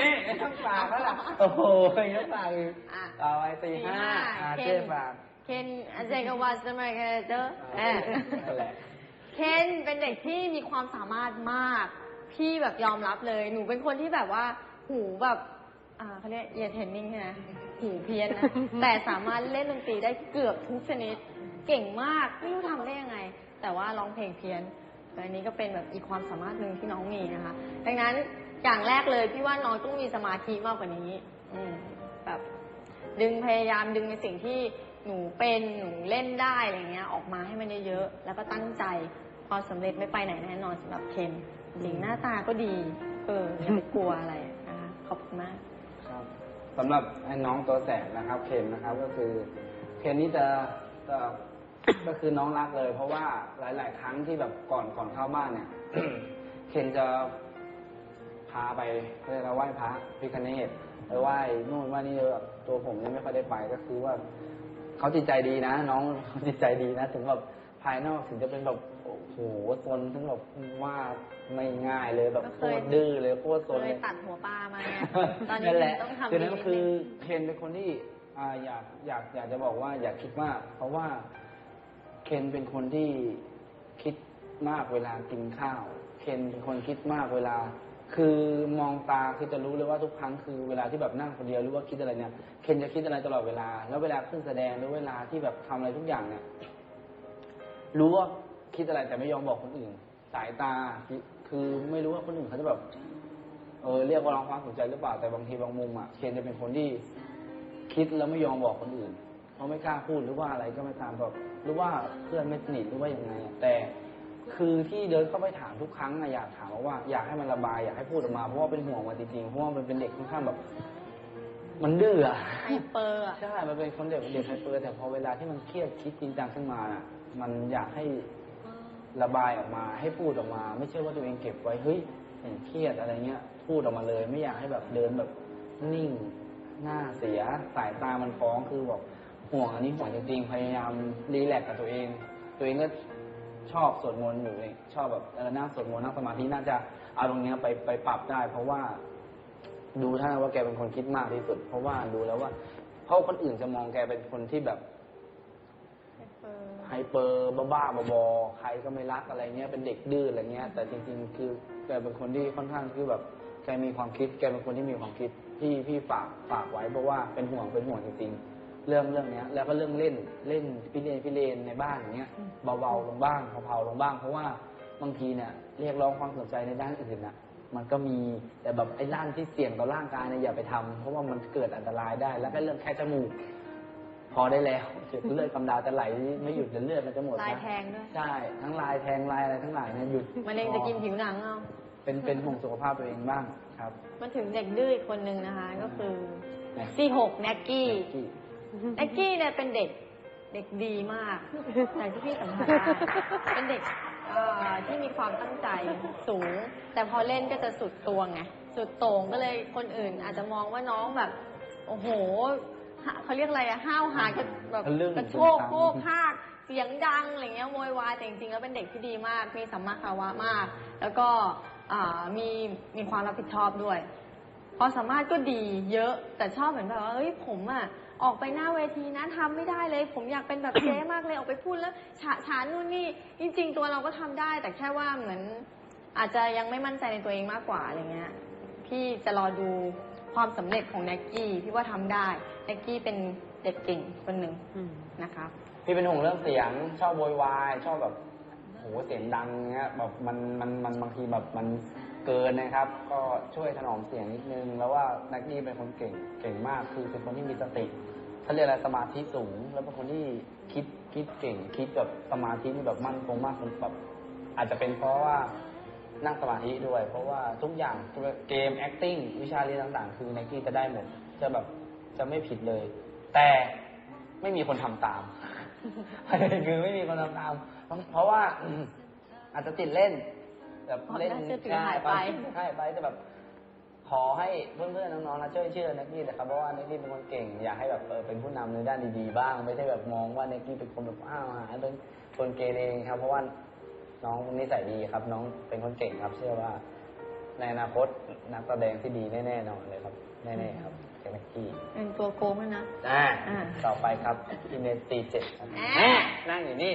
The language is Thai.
นี่ต้องฝากแล้วล่ะโอ้โหต้องฝากอีกอะเอาไว้ตีห้าอาเคนเจ๊ฝากเคนอาจารย์กวัสมาเกเตอร์เออนั่นเคนเป็นเด็กที่มีความสามารถมาก พี่แบบยอมรับเลย หนูเป็นคนที่แบบว่า หูแบบ อ่าเขาเรียกเอียเทนนิ่งใช่ไหมหูเพี้ยนนะ แต่สามารถเล่นดนตรีได้เกือบทุกชนิด เก่งมาก ไม่รู้ทำได้ยังไง แต่ว่าร้องเพลงเพี้ยนแต่อันนี้ก็เป็นแบบอีกความสามารถหนึ่งที่น้องมีนะคะ ดังนั้น อย่างแรกเลยพี่ว่าน้องต้องมีสมาธิมากกว่านี้ อืมแบบดึงพยายามดึงในสิ่งที่หนูเป็นหนูเล่นได้อะไรเงี้ย ออกมาให้มันเยอะๆแล้วก็ตั้งใจความสำเร็จไม่ไปไหนแน่นอนสำหรับเคนจริงหน้าตาก็ดี เอออย่าไปกลัวอะไรนะคะขอบคุณมากครับสำหรับไอ้น้องตัวแสบนะครับ เคนนะครับก็คือ เคนนี่จะจะก็คือน้องรักเลย เพราะว่าหลาย ๆ ครั้งที่แบบก่อนก่อนเข้าบ้านเนี่ย เคนจะ พาไปเรียกว่าไหว้พระพิคเนตไปไหว้นู่นไหว้นี่แบบตัวผมเนี่ยไม่ค่อยได้ไปก็คือว่าเขาจิตใจดีนะ น้องเขาจิตใจดีนะถึงแบบภายนอกถึงจะเป็นแบบโอ้โหซนถึงแบบว่าไม่ง่ายเลยแบบก็โคเคยตรดื้อเลยโคตรซนเลเลยยตัดหัวปลามาไงตอนนี้นั่นแหละต้องทำคือดีนั้นนิดคืนึองเคนเป็นคนที่อ่าอยากอยากอยากจะบอกว่า อยากคิดมาก เพราะว่าเคนเป็นคนที่คิดมากเวลากินข้าว เคนเป็นคนคิดมากเวลา คือมองตาคือจะรู้เลยว่าทุกครั้งคือเวลาที่แบบนั่งคนเดียวหรือว่าคิดอะไรเนี่ยเคนจะคิดอะไรตลอดเวลา แล้วเวลาขึ้นแสดงหรือเวลาที่แบบทำอะไรทุกอย่างเนี่ยรู้ว่าคิดอะไรแต่ไม่ยอมบอกคนอื่น สายตาคือไม่รู้ว่าคนอื่นเขาจะแบบเออเรียกว่าร้องความสนใจหรือเปล่าแต่บางทีบางมุมอะเคนจะเป็นคนที่คิดแล้วไม่ยอมบอกคนอื่น เพราะไม่กล้าพูดหรือว่าอะไรก็ไม่ตามแบบหรือว่าเพื่อนไม่สนิทหรือว่ายังไงแต่ คือที่เดินเข้าไปถามทุกครั้งอะอยากถามว่าอยากให้มันระบายอยากให้พูดออกมาเพราะว่าเป็นห่วงมันจริงๆเพราะว่ามันเป็นเด็กค่อนข้างแบบ มันดื้ออะไฮเปอร์อะใช่ มันเป็นคนเด็กเด็กไฮเปอร์แต่พอเวลาที่มันเครียดคิดจริงจังขึ้นมาน่ะ มันอยากให้ระบายออกมา ให้พูดออกมา ไม่ใช่ว่าตัวเองเก็บไว้เฮ้ยเห็นเครียดอะไรเงี้ย พูดออกมาเลย ไม่อยากให้แบบเดินแบบนิ่งหน้าเสียสายตามันฟ้องคือบอกห่วงอันนี้ห่วงจริงๆพยายามรีแลกซ์กับตัวเอง ตัวเองก็ ชอบสวดมนต์อยู่เองชอบแบบเออนั่งสวดมนต์นั่งสมาธิน่าจะเอาตรงเนี้ยไปไปปรับได้ เพราะว่า ดูท่าว่าแกเป็นคนคิดมากที่สุด เพราะว่าดูแล้วว่าเพราะคนอื่นจะมองแกเป็นคนที่แบบไฮเปอร์ไฮเปอร์บ้าๆบอๆใครก็ไม่รักอะไรเงี้ยเป็นเด็กดื้ออะไรเงี้ย แต่จริง ๆ คือแกเป็นคนที่ค่อนข้างคือแบบแกมีความคิด แกเป็นคนที่มีความคิดพี่พี่ฝากฝากไว้เพราะว่าเป็นห่วงเป็นห่วงจริงๆ เรื่องเรื่องเนี้ย แล้วก็เรื่องเล่นเล่นพี่เลนพี่เลนในบ้านอย่างเงี้ยเบาๆลงบ้างเผาๆลงบ้างเพราะว่าบางทีเนี่ยเรียกร้องความสนใจในด้านอื่นน่ะ มันก็มีแต่แบบไอ้ด้านที่เสี่ยงต่อร่างกายเนี่ยอย่าไปทำเพราะว่ามันเกิดอันตรายได้ แล้วก็เรื่องแค่จมูกพอได้แล้วเดี๋ยวเลือดกำดาวจะไหลไม่หยุดเดี๋ยวเลือดมันจะหมดลายนะแทงด้วยใช่ทั้งลายแทงลายอะไรทั้งหลายเนี่ยหยุดมะเร็งจะกินผิวหนังเอาเป็นเป็นห่วงสุขภาพตัวเองบ้างครับมาถึงเด็กดื้ออีกคนนึงนะคะ ก็คือแม็กซี่หกแน็กกี้กี้ แน็กกี้เนี่ยเป็นเด็กเด็กดีมากแต่ที่พี่สัมผัสได้เป็นเด็กเอ่อที่มีความตั้งใจสูง แต่พอเล่นก็จะสุดตัวไงสุดโต่งก็เลยคนอื่น อาจจะมองว่าน้องแบบ โอ้โหหาเขาเรียกอะไรอะห้าวหาญกระแบบทะลึ่ง กระโชกโคกหากเสียงดังอะไรเงี้ยโวยวายแต่จริงๆแล้วเป็นเด็กที่ดีมาก มีสัมมาคารวะมาก แล้วก็อ่ามีมีความรับผิดชอบด้วยความสามารถก็ดีเยอะแต่ชอบเหมือนแบบว่าเฮ้ยผมอะออกไปหน้าเวทีนะทำไม่ได้เลย ผมอยากเป็นแบบเจ๊มากเลยออกไปพูดแล้วฉาฉานนู่นนี่จริง ๆ ตัวเราก็ทำได้ แต่แค่ว่าเหมือน อาจจะยังไม่มั่นใจในตัวเองมากกว่าอะไรเงี้ย พี่จะรอดูความสำเร็จของแน็กกี้พี่ว่าทำได้แน็กกี้เป็นเด็กเก่งคนหนึ่งนะคะพี่เป็นห่วงเรื่องเสียงชอบโวยวายชอบแบบโหเสียงดังเงี้ยแบบมันมันมันบางทีแบบมัน เกินนะครับ ก็ช่วยถนอมเสียงนิดนึง แล้วว่านักนี่เป็นคนเก่งเก่งมาก คือเป็นคนที่มีสติเขาเรียกอะไรสมาธิสูง แล้วเป็นคนที่คิดคิดเก่ง คิดแบบสมาธินี่แบบมั่นคงมากคนแบบอาจจะเป็นเพราะว่านั่งสมาธิด้วย เพราะว่าทุกอย่างเกม acting วิชาเรียนต่างๆ คือนักที่จะได้หมดจะแบบจะไม่ผิดเลย แต่ไม่มีคนทำตามคือไม่มีคนทำตาม เพราะว่าอาจจะติดเล่น แบบเล่นความน่าเชื่อถือหายไป ใช่ไปแต่แบบ ขอให้เพื่อนๆน้องๆนะช่วยเชื่อนักกี้นะครับเพราะว่านักกี้เป็นคนเก่ง อยากให้แบบเออเป็นผู้นำในด้านดีๆบ้าง ไม่ใช่แบบมองว่านักกี้เป็นคนแบบอ้าวหาเป็นคนเกเรครับ เพราะว่าน้องนิสัยดีครับ น้องเป็นคนเก่งครับ เชื่อว่า ในอนาคตนักแสดงที่ดีแน่ๆนอนเลยครับแน่ๆครับเคนกี้เป็นตัวโกงแล้วนะ อ่าอ่า ต่อไปครับอินเนตีเจ็ดครับแหม่นั่งอยู่นี่